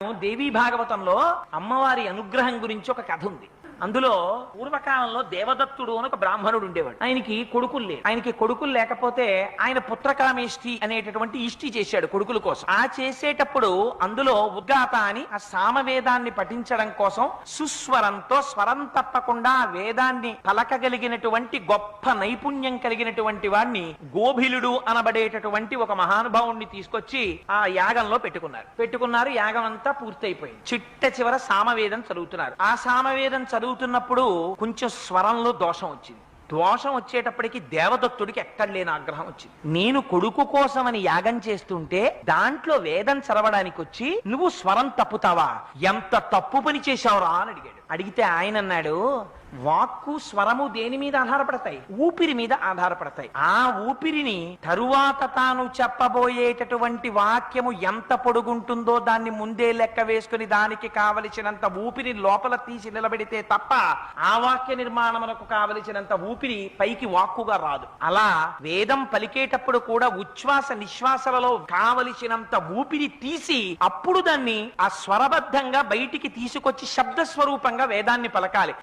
దేవీ భాగవతంలో అమ్మవారి అనుగ్రహం గురించి ఒక కథ ఉంది. అందులో పూర్వకాలంలో దేవదత్తుడు అని ఒక బ్రాహ్మణుడు ఉండేవాడు. ఆయనకి కొడుకులు లేరు. ఆయనకి కొడుకులు లేకపోతే ఆయన పుత్రకామేష్టి అనేటటువంటి ఇష్టి చేశాడు కొడుకుల కోసం. ఆ చేసేటప్పుడు అందులో ఉద్గాత అని ఆ సామవేదాన్ని పఠించడం కోసం సుస్వరంతో స్వరం తప్పకుండా వేదాన్ని పలకగలిగినటువంటి గొప్ప నైపుణ్యం కలిగినటువంటి వాడిని గోభిలుడు అనబడేటటువంటి ఒక మహానుభావుణ్ణి తీసుకొచ్చి ఆ యాగంలో పెట్టుకున్నారు. పెట్టుకున్నారు యాగం అంతా పూర్తయిపోయింది. చిట్ట చివర సామవేదం చదువుతున్నారు. ఆ సామవేదం చదువు చదువుతున్నప్పుడు కొంచెం స్వరంలో దోషం వచ్చింది. దోషం వచ్చేటప్పటికి దేవదత్తుడికి ఎక్కడలేని ఆగ్రహం వచ్చింది. నేను కొడుకు కోసమని యాగం చేస్తుంటే దాంట్లో వేదం చదవడానికి వచ్చి నువ్వు స్వరం తప్పుతావా? ఎంత తప్పు పని చేశావురా? అని అడిగాడు. అడిగితే ఆయన అన్నాడు వాక్కు స్వరము దేని మీద ఆధారపడతాయి? ఊపిరి మీద ఆధారపడతాయి. ఆ ఊపిరిని తరువాత తాను చెప్పబోయేటటువంటి వాక్యము ఎంత పొడుగుంటుందో దాన్ని ముందే లెక్క వేసుకుని దానికి కావలసినంత ఊపిరి లోపల తీసి నిలబెడితే తప్ప ఆ వాక్య నిర్మాణమునకు కావలసినంత ఊపిరి పైకి వాక్కుగా రాదు. అలా వేదం పలికేటప్పుడు కూడా ఉచ్ఛ్వాస నిశ్వాసలలో కావలసినంత ఊపిరి తీసి అప్పుడు దాన్ని ఆ స్వరబద్ధంగా బయటికి తీసుకొచ్చి శబ్ద స్వరూపంగా వేదాన్ని పలకాలి.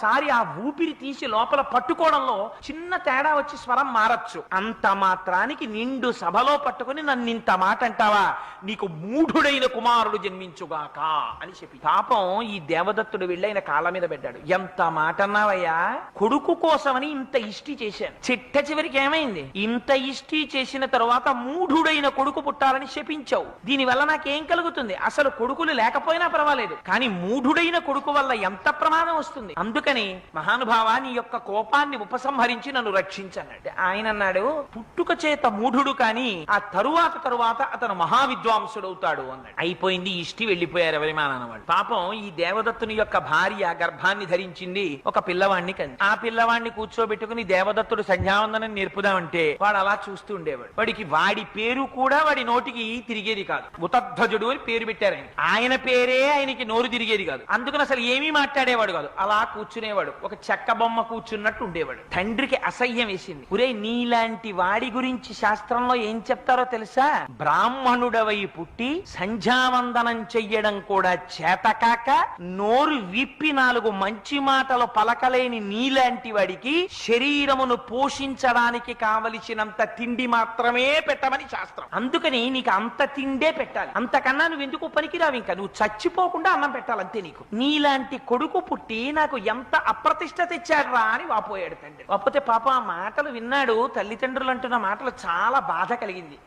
ఒక్కసారి ఆ ఊపిరి తీసి లోపల పట్టుకోవడంలో చిన్న తేడా వచ్చి స్వరం మారచ్చు. అంత మాత్రానికి నిండు సభలో పట్టుకుని నన్ను ఇంత మాట అంటావా? నీకు మూఢుడైన కుమారుడు జన్మించుగాక అని చెప్పి. పాపం ఈ దేవదత్తుడు వెళ్ళైన కాళ్ళ మీద పెట్టాడు. ఎంత మాట అన్నావయ్యా? కొడుకు కోసమని ఇంత ఇష్టి చేశాను. చిట్ట చివరికి ఏమైంది? ఇంత ఇష్టి చేసిన తరువాత మూఢుడైన కొడుకు పుట్టాలని శపించావు. దీని వల్ల నాకేం కలుగుతుంది? అసలు కొడుకులు లేకపోయినా పర్వాలేదు. కానీ మూఢుడైన కొడుకు వల్ల ఎంత ప్రమాదం వస్తుంది? అందుకని మహానుభావ నీ యొక్క కోపాన్ని ఉపసంహరించి నన్ను రక్షించన్నాడు ఆయన అన్నాడు పుట్టుక చేత మూఢుడు కానీ ఆ తరువాత తరువాత అతను మహావిద్వాంసుడవుతాడు అన్నాడు. అయిపోయింది ఇష్టి వెళ్ళిపోయారు ఎవరి వాడు పాపం ఈ దేవదత్తుని యొక్క భార్య గర్భాన్ని ధరించింది ఒక పిల్లవాడిని కంది ఆ పిల్లవాడిని కూర్చోబెట్టుకుని దేవదత్తుడు సంధ్యావందనం నేర్పుదామంటే వాడు అలా చూస్తూ ఉండేవాడు. వాడికి వాడి పేరు కూడా వాడి నోటికి తిరిగేది కాదు. ఉతధ్వజుడు అని పేరు పెట్టారు ఆయన. ఆయన పేరే ఆయనకి నోరు తిరిగేది కాదు. అందుకని అసలు ఏమీ మాట్లాడేవాడు కాదు. అలా కూర్చునేవాడు. ఒక చెక్క బొమ్మ కూర్చున్నట్టు ఉండేవాడు. తండ్రికి అసహ్యం వేసింది. ఒరే నీలాంటి వాడి గురించి శాస్త్రంలో ఏం చెప్తారో తెలుసా? బ్రాహ్మణుడవై పుట్టి సంధ్యావందనం చెయ్యడం కూడా చేతకాక నోరు విప్పి నాలుగు మంచి మాటలు పలకలేని నీలాంటి వాడికి శరీరమును పోషించడానికి కావలసినంత తిండి మాత్రమే పెట్టమని శాస్త్రం. అందుకని నీకు అంత తిండే పెట్టాలి. అంతకన్నా నువ్వు ఎందుకు పనికిరావు ఇంకా? నువ్వు చచ్చిపోకుండా అన్నం పెట్టాలి అంతే నీకు. నీలాంటి కొడుకు పుట్టి నాకు ఎంత ఎంత అప్రతిష్ట తెచ్చాడ్రా అని వాపోయాడు తండ్రి. వాపోతే పాప ఆ మాటలు విన్నాడు తల్లిదండ్రులు అంటున్న మాటలు చాలా బాధ కలిగింది.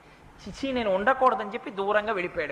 చిచి నేను ఉండకూడదని చెప్పి దూరంగా వెళ్ళిపోయాడు.